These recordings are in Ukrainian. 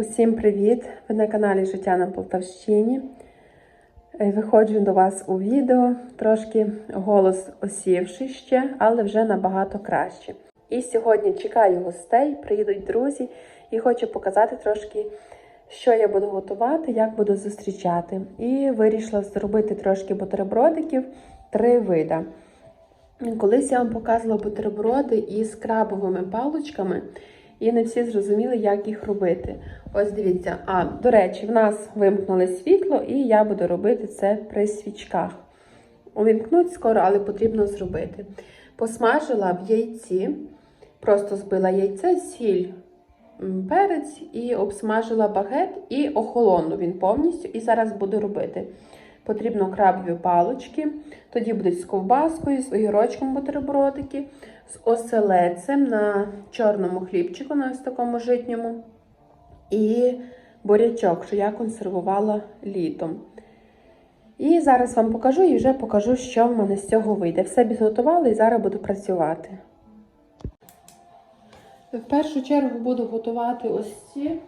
Усім привіт! Ви на каналі Життя на Полтавщині. Е, Виходжу до вас у відео, трошки голос осівши ще, але вже набагато краще. І сьогодні чекаю гостей, приїдуть друзі і хочу показати трошки, що я буду готувати, як буду зустрічати. І вирішила зробити трошки бутербродиків, три вида. Колись я вам показувала бутерброди із крабовими паличками, і не всі зрозуміли, як їх робити. Ось дивіться, а до речі, в нас вимкнули світло, і я буду робити це при свічках. Увімкнуть скоро, але потрібно зробити. Посмажила в яйці, просто збила яйце, сіль, перець і обсмажила багет і охолону він повністю. І зараз буду робити. Потрібно крабові палочки, тоді будуть з ковбаскою, з огірочком бутербродики, з оселедцем на чорному хлібчику, на ось такому житньому, і бурячок, що я консервувала літом. І зараз вам покажу і вже покажу, що в мене з цього вийде. Все підготувала і зараз буду працювати. В першу чергу буду готувати ось ці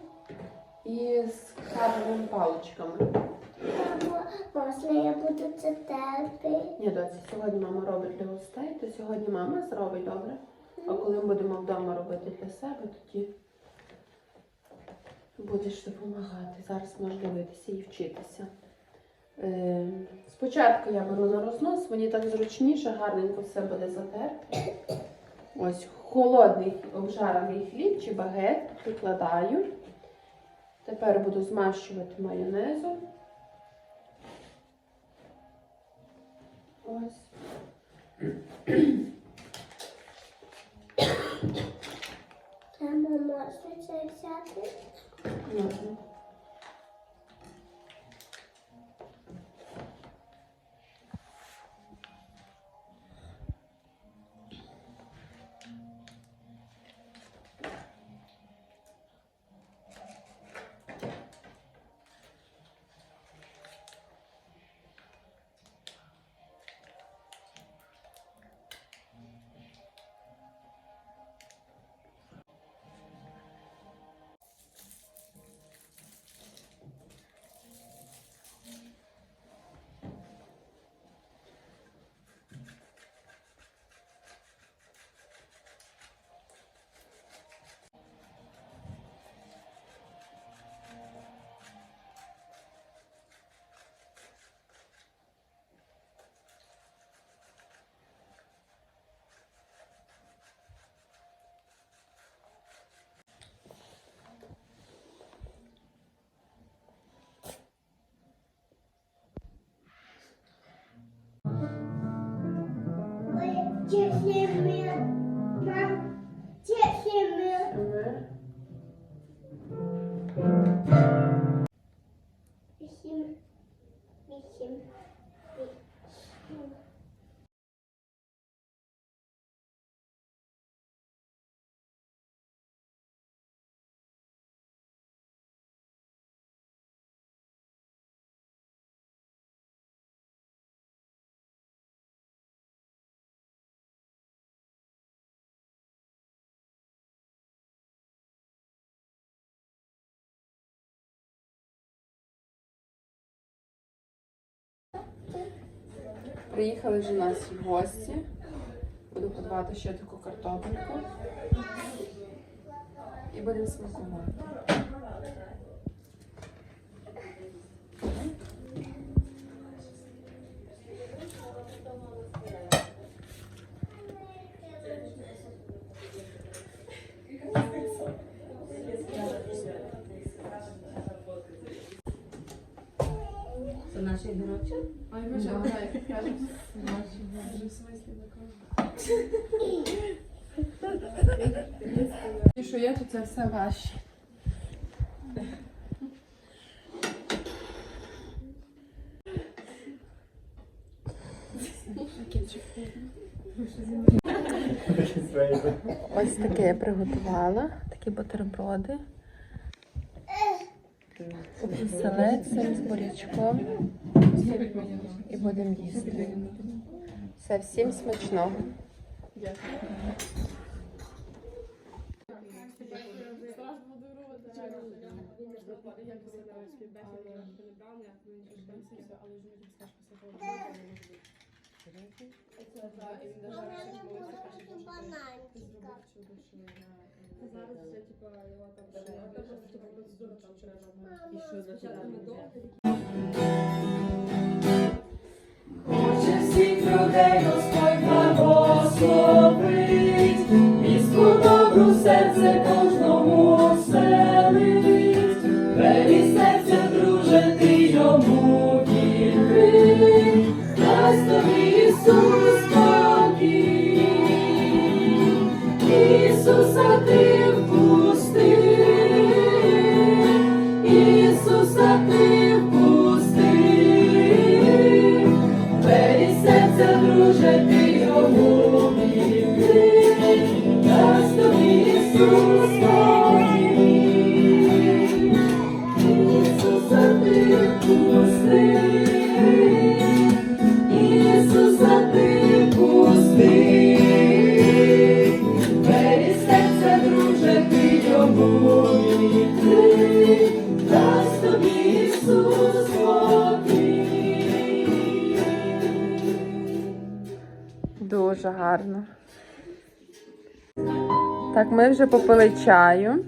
із крабовими паличками. Можна я буду це терпи? Ні, доці, сьогодні мама робить для гостей, то сьогодні мама зробить добре. А коли ми будемо вдома робити для себе, тоді будеш допомагати. Зараз можеш дивитися і вчитися. Е, спочатку я беру на рознос, мені так зручніше, гарненько все буде затерти. Ось холодний обжарений хліб чи багет прикладаю. Тепер буду змащувати майонезом. 嗯 Приїхали вже нас гості. Буду подавати ще таку картопельку. І будемо смакувати. Наші герочі? Ой, ми вже кажемо. В смислі І що є, то це все ваше. Ось таке я приготувала, такі бутерброди селедцем з бурячком і будемо їсти. Все, всім смачного. Дякую. Серйозно? Вона не буде бути бананчика. Зараз вже, типа, його там дали. Там просто процедура там треба. І що, спочатку ми Отже, всіх людей Господь благословить, міську добру серце коли. Так, ми вже попили чаю.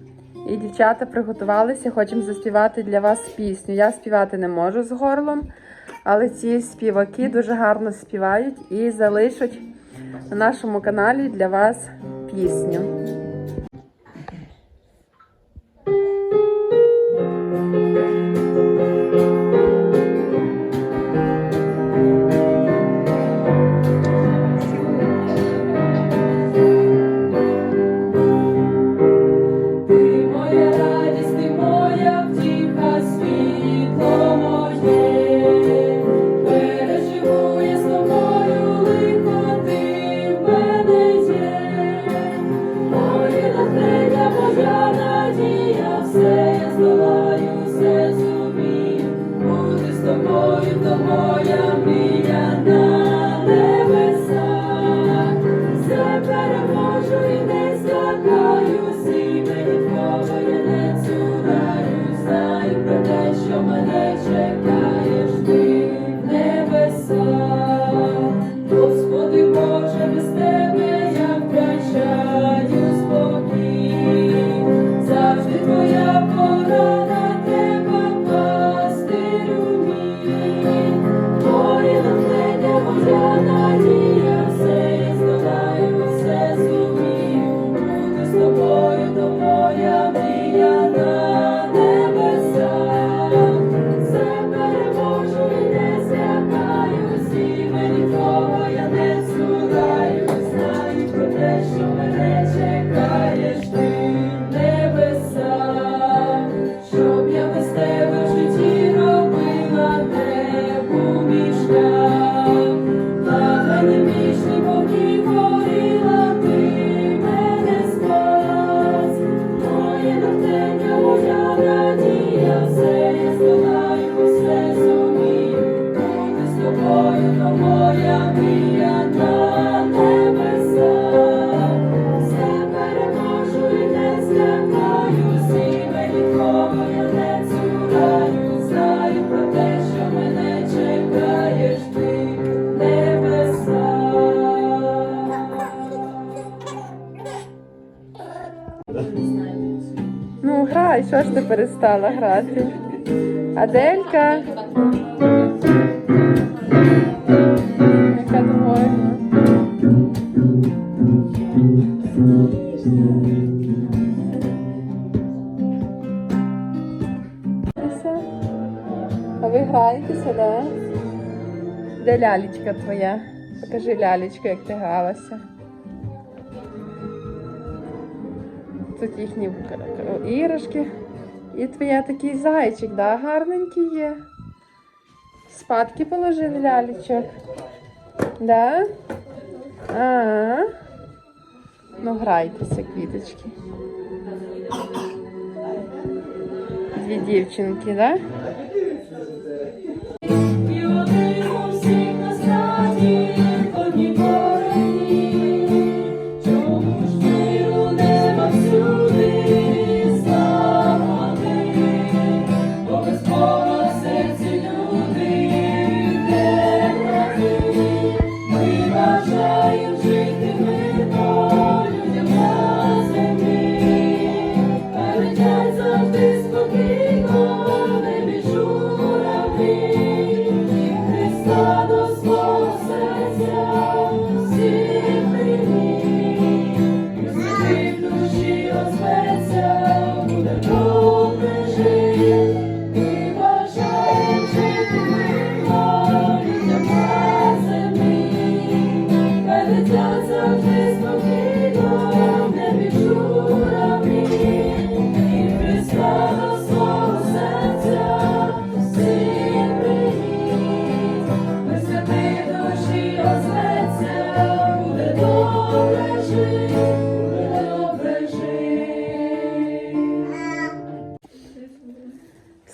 І дівчата приготувалися, хочемо заспівати для вас пісню. Я співати не можу з горлом, але ці співаки дуже гарно співають і залишать на нашому каналі для вас пісню. ти перестала грати. Аделька. Яка довольна. А ви граєтеся, да? Де лялечка твоя? Покажи лялечку, як ти гралася. Тут їхні іграшки. І твоя такий зайчик, да, гарненький є. Спадки положив лялічок. Да? А, -а, а Ну, грайтеся, квіточки. Дві дівчинки, да?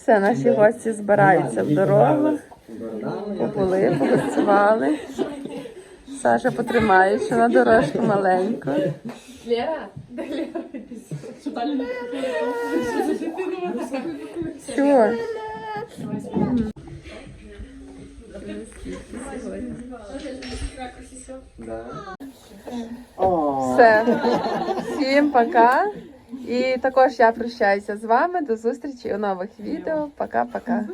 Все, наші гості збираються в дорогу. Побули, погостювали. Саша потримає ще на дорожку маленьку. Лера? Да, Лера, Що? Що? Що? Все. Всім пока. І також я прощаюся з вами. До зустрічі у нових відео. Пока-пока.